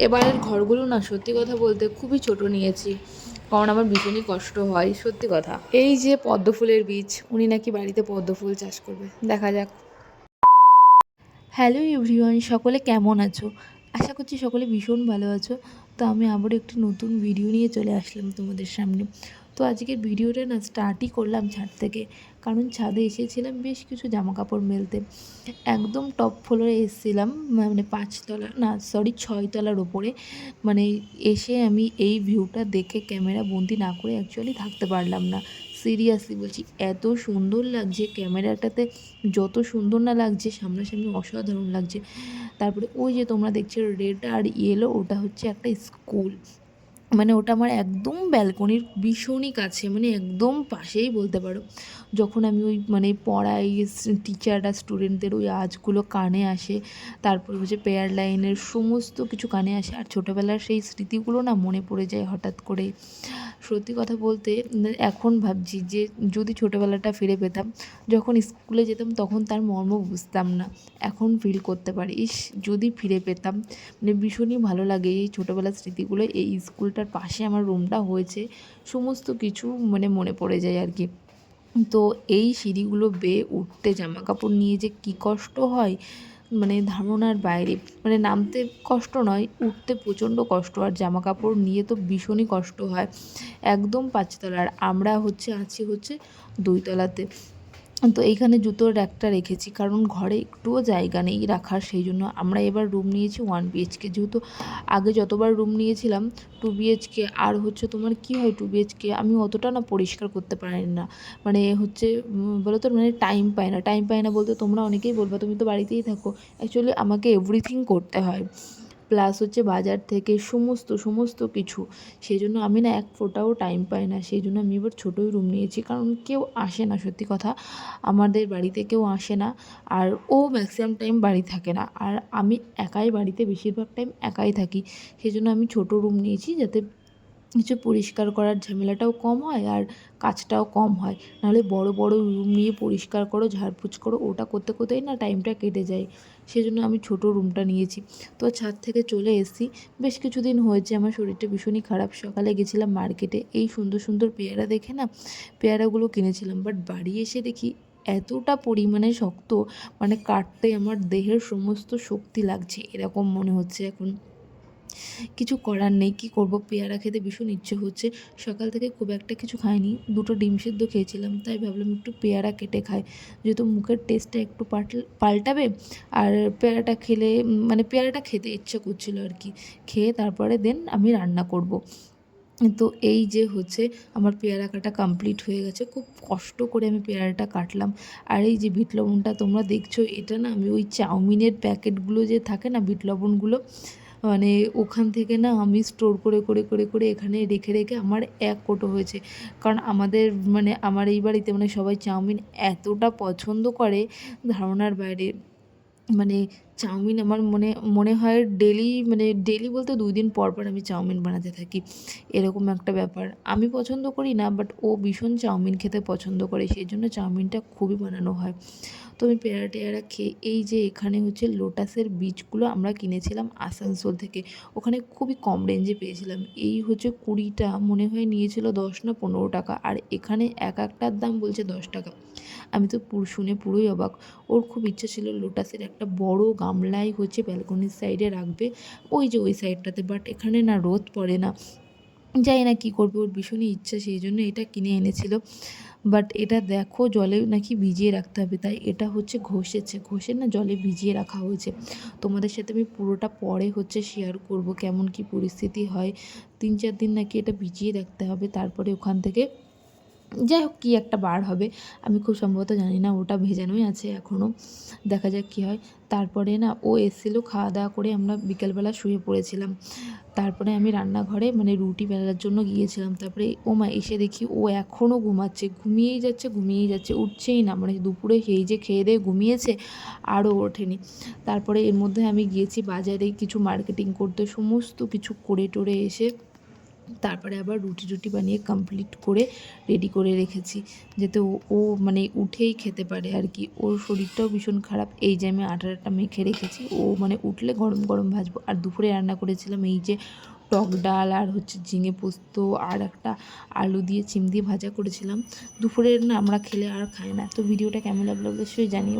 এবারের ঘরগুলো না, সত্যি কথা বলতে খুবই ছোট নিয়েছি। কারণ আমার ভীষণই কষ্ট হয়, সত্যি কথা। এই যে পদ্ম ফুলের বীজ, উনি নাকি বাড়িতে পদ্ম ফুল চাষ করবে। দেখা যাক। হ্যালো এভরিওয়ান, সকলে কেমন আছো? আশা করছি সকলে ভীষণ ভালো আছো। তো আমি আবার একটি নতুন ভিডিও নিয়ে চলে আসলাম তোমাদের সামনে। তো আজকের ভিডিওটা না স্টার্টই করলাম ছাদ থেকে, কারণ ছাদে এসেছিলাম বেশ কিছু জামা কাপড় মেলতে। একদম টপ ফ্লোরে এসেছিলাম মানে পাঁচতলা, না সরি ছয়তলার ওপরে। মানে এসে আমি এই ভিউটা দেখে ক্যামেরা বন্দি না করে অ্যাকচুয়ালি থাকতে পারলাম না। সিরিয়াসলি বলছি, এত সুন্দর লাগছে ক্যামেরাটাতে, যত সুন্দর না লাগছে, সামনাসামনি অসাধারণ লাগছে। তারপরে ওই যে তোমরা দেখছ রেড আর ইয়েলো ওটা হচ্ছে একটা স্কুল মানে ওটা আমার একদম ব্যালকনির ভীষণই কাছে মানে একদম পাশেই বলতে পারো। যখন আমি ওই মানে পড়াই টিচাররা স্টুডেন্টদের ওই আজগুলো কানে আসে, তারপর হচ্ছে পেয়ার লাইনের সমস্ত কিছু কানে আসে, আর ছোটোবেলার সেই স্মৃতিগুলো না মনে পড়ে যায় হঠাৎ করে। সত্যি কথা বলতে এখন ভাবছি যে যদি ছোটোবেলাটা ফিরে পেতাম, যখন স্কুলে যেতাম তখন তার মর্ম বুঝতাম না, এখন ফিল করতে পারি। ইস, যদি ফিরে পেতাম মানে ভীষণই ভালো লাগে এই ছোটোবেলার স্মৃতিগুলো, এই স্কুলটার পাশে আমার রুমটা হয়েছে, সমস্ত কিছু মানে মনে পড়ে যায় আর কি। তো এই সিঁড়িগুলো বেয়ে উঠতে জামা কাপড় নিয়ে যে কী কষ্ট হয় মানে ধারণার বাইরে। মানে নামতে কষ্ট নয়, উঠতে প্রচণ্ড কষ্ট আর জামা কাপড় নিয়ে তো ভীষণই কষ্ট হয়। একদম পাঁচতলার, আমরা হচ্ছে আছি হচ্ছে দুইতলাতে। তো এইখানে জুতোর র্যাকটা রেখেছি, কারণ ঘরে একটুও জায়গা নেই রাখার, সেই জন্য আমরা এবার রুম নিয়েছি ওয়ান বিএইচকে যেহেতু আগে যতবার রুম নিয়েছিলাম টু বিএইচকে আর হচ্ছে তোমার কি হয় টু বিএইচকে আমি অতটা না পরিষ্কার করতে পারি না। মানে হচ্ছে বলো তো মানে টাইম পাই না টাইম পাই না বলতে তোমরা অনেকেই বলবে, তুমি তো বাড়িতেই থাকো অ্যাকচুয়ালি আমাকে এভরিথিং করতে হয়। প্লাস হচ্ছে বাজার থেকে সমস্ত সমস্ত কিছু। সেই জন্য আমি না এক ফোটাও টাইম পাই না। সেই জন্য আমি এবার ছোটোই রুম নিয়েছি। কারণ কেউ আসে না, সত্যি কথা। আমাদের বাড়িতে কেউ আসে না। আর ও ম্যাক্সিমাম টাইম বাড়ি থাকে না। আর আমি একাই বাড়িতে বেশিরভাগ টাইম একাই থাকি। সেই জন্য আমি ছোটো রুম নিয়েছি যাতে কিছু পরিষ্কার করার ঝামেলাটাও কম হয় আর কাজটাও কম হয়। নাহলে বড় বড় রুম নিয়ে পরিষ্কার করো ঝাড়পুছ করো, ওটা করতে করতেই না টাইমটা কেটে যায়। সেই জন্য আমি ছোটো রুমটা নিয়েছি। তো ছাদ থেকে চলে এসেছি। বেশ কিছুদিন হয়েছে, আমার শরীরটা ভীষণই খারাপ। সকালে গেছিলাম মার্কেটে এই সুন্দর সুন্দর পেয়ারা দেখে না পেয়ারাগুলো কিনেছিলাম। বাট বাড়ি এসে দেখি এতটা পরিমাণে শক্ত মানে কাটতে আমার দেহের সমস্ত শক্তি লাগছে, এরকম মনে হচ্ছে এখন। কিছু করার নেই, কী করব? পেয়ারা খেতে ভীষণ ইচ্ছে হচ্ছে। সকাল থেকে খুব একটা কিছু খাইনি, দুটো ডিম সিদ্ধ খেয়েছিলাম, তাই ভাবলাম একটু পেয়ারা কেটে খাই। যেহেতু মুখের টেস্টটা একটু পাল্টাবে, আর পেয়ারাটা খেলে মানে পেয়ারাটা খেতে ইচ্ছে করছিল আর কি। খেয়ে তারপরে দেন আমি রান্না করব। তো এই যে হচ্ছে আমার পেয়ারা কাটা কমপ্লিট হয়ে গেছে, খুব কষ্ট করে আমি পেয়ারাটা কাটলাম। আর এই যে বিট লবণটা তোমরা দেখছ, এটা না আমি ওই চাউমিনের প্যাকেটগুলো যে থাকে না বিট লবণগুলো মানে ওখান থেকে না আমি স্টোর করে করে করে করে এখানে রেখে রেখে আমার এক কোটো হয়েছে। কারণ আমাদের মানে আমার এই বাড়িতে মানে সবাই চাউমিন এতটা পছন্দ করে ধারণার বাইরে। মানে চাউমিন আমার মনে মনে হয় ডেলি মানে ডেলি বলতে দুই দিন পর পর আমি চাউমিন বানাতে থাকি। এরকম একটা ব্যাপার। আমি পছন্দ করি না বাট ও ভীষণ চাউমিন খেতে পছন্দ করে, সেই জন্য চাউমিনটা খুবই বানানো হয়। তো আমি পেয়ারা টেয়ারা খেয়ে এই যে এখানে হচ্ছে লোটাসের বীজগুলো আমরা কিনেছিলাম আসানসোল থেকে, ওখানে খুবই কম রেঞ্জে পেয়েছিলাম। এই হচ্ছে কুড়িটা মনে হয় নিয়েছিল দশ না পনেরো টাকা, আর এখানে এক একটার দাম বলছে দশ টাকা। আমি তো শুনে পুরোই অবাক। ওর খুব ইচ্ছা ছিল লোটাসের একটা বড় গামলায় হচ্ছে ব্যালকনির সাইডে রাখবে, ওই যে ওই সাইডটাতে বাট এখানে না রোদ পড়ে না। জানি না কী করবে, ওর ভীষণই ইচ্ছা সেই জন্য এটা কিনে এনেছিল। বাট এটা দেখো জলে নাকি ভিজিয়ে রাখতে হবে, তাই এটা হচ্ছে ঘষেছে। ঘষে না জলে ভিজিয়ে রাখা হয়েছে। তোমাদের সাথে আমি পুরোটা পরে হচ্ছে শেয়ার করব, কেমন কি পরিস্থিতি হয়। তিন চার দিন নাকি এটা ভিজিয়ে রাখতে হবে, তারপরে ওখান থেকে যাই হোক, কী একটা বার হবে। আমি খুব সম্ভবত জানি না, ওটা ভেজানোই আছে এখনও দেখা যাক কী হয়। তারপরে না, ও এসেছিল খাওয়া দাওয়া করে আমরা বিকেলবেলা শুয়ে পড়েছিলাম। তারপরে আমি রান্নাঘরে মানে রুটি বেলার জন্য গিয়েছিলাম। তারপরে ও মা এসে দেখি ও এখনও ঘুমাচ্ছে। ঘুমিয়েই যাচ্ছে ঘুমিয়েই যাচ্ছে, উঠছেই না। মানে দুপুরে সেই যে খেয়ে দিয়ে ঘুমিয়েছে আরও ওঠেনি। তারপরে এর মধ্যে আমি গিয়েছি বাজারে কিছু মার্কেটিং করতে। সমস্ত কিছু করে টোরে এসে তারপরে আবার রুটি টুটি বানিয়ে কমপ্লিট করে রেডি করে রেখেছি, যাতে ও মানে উঠেই খেতে পারে আর কি। ওর শরীরটাও ভীষণ খারাপ। এই যে আমি আটাটা মেখে রেখেছি, ও মানে উঠলে গরম গরম ভাজবো। আর দুপুরে রান্না করেছিলাম এই যে টক ডাল আর হচ্ছে ঝিঙে পোস্ত আর একটা আলু দিয়ে চিম দিয়ে ভাজা করেছিলাম। দুপুরের না আমরা খেলে আর খাই না। তো ভিডিওটা কেমন লাগল অবশ্যই জানিও।